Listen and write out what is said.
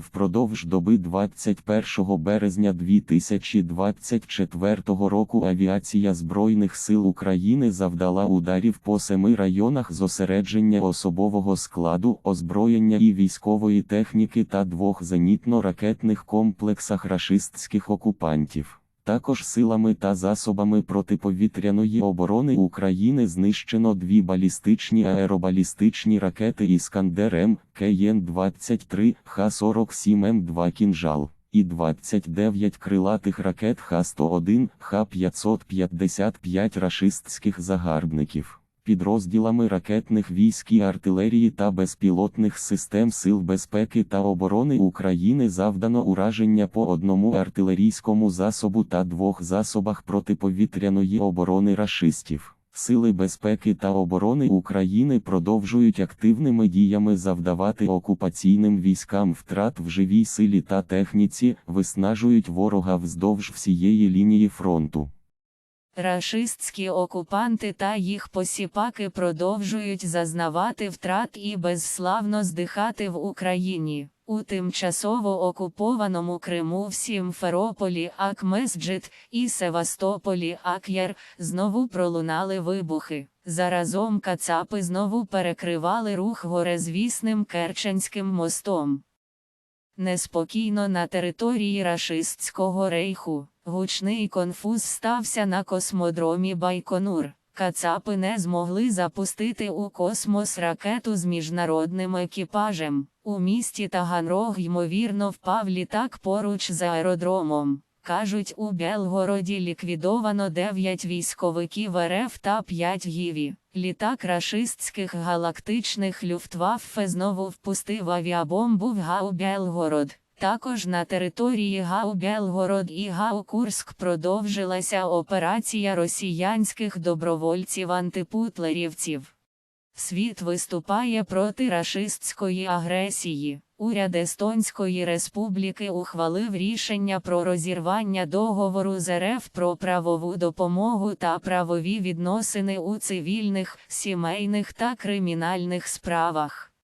Впродовж доби 21 березня 2024 року авіація Збройних сил України завдала ударів по семи районах зосередження особового складу, озброєння і військової техніки та двох зенітно-ракетних комплексах рашистських окупантів. Також силами та засобами протиповітряної оборони України знищено дві балістичні аеробалістичні ракети Іскандер-М, КН-23, Х-47М2 «Кінжал» і 29 крилатих ракет Х-101, Х-555 рашистських загарбників. Підрозділами ракетних військ і артилерії та безпілотних систем Сил безпеки та оборони України завдано ураження по одному артилерійському засобу та двох засобах протиповітряної оборони рашистів. Сили безпеки та оборони України продовжують активними діями завдавати окупаційним військам втрат в живій силі та техніці, виснажують ворога вздовж всієї лінії фронту. Рашистські окупанти та їх посіпаки продовжують зазнавати втрат і безславно здихати в Україні. У тимчасово окупованому Криму в Сімферополі Акмесджит і Севастополі Ак'яр знову пролунали вибухи. Заразом кацапи знову перекривали рух горезвісним Керченським мостом. Неспокійно на території рашистського рейху. Гучний конфуз стався на космодромі Байконур. Кацапи не змогли запустити у космос ракету з міжнародним екіпажем. У місті Таганрог ймовірно впав літак поруч з аеродромом. Кажуть, у Белгороді ліквідовано 9 військовиків РФ та 5 гіві. Літак рашистських галактичних люфтваффе знову впустив авіабомбу в Гау Белгород. Також на території Гау Белгород і Гау Курск продовжилася операція росіянських добровольців-антипутлерівців. Світ виступає проти рашистської агресії. Уряд Естонської республіки ухвалив рішення про розірвання договору з РФ про правову допомогу та правові відносини у цивільних, сімейних та кримінальних справах.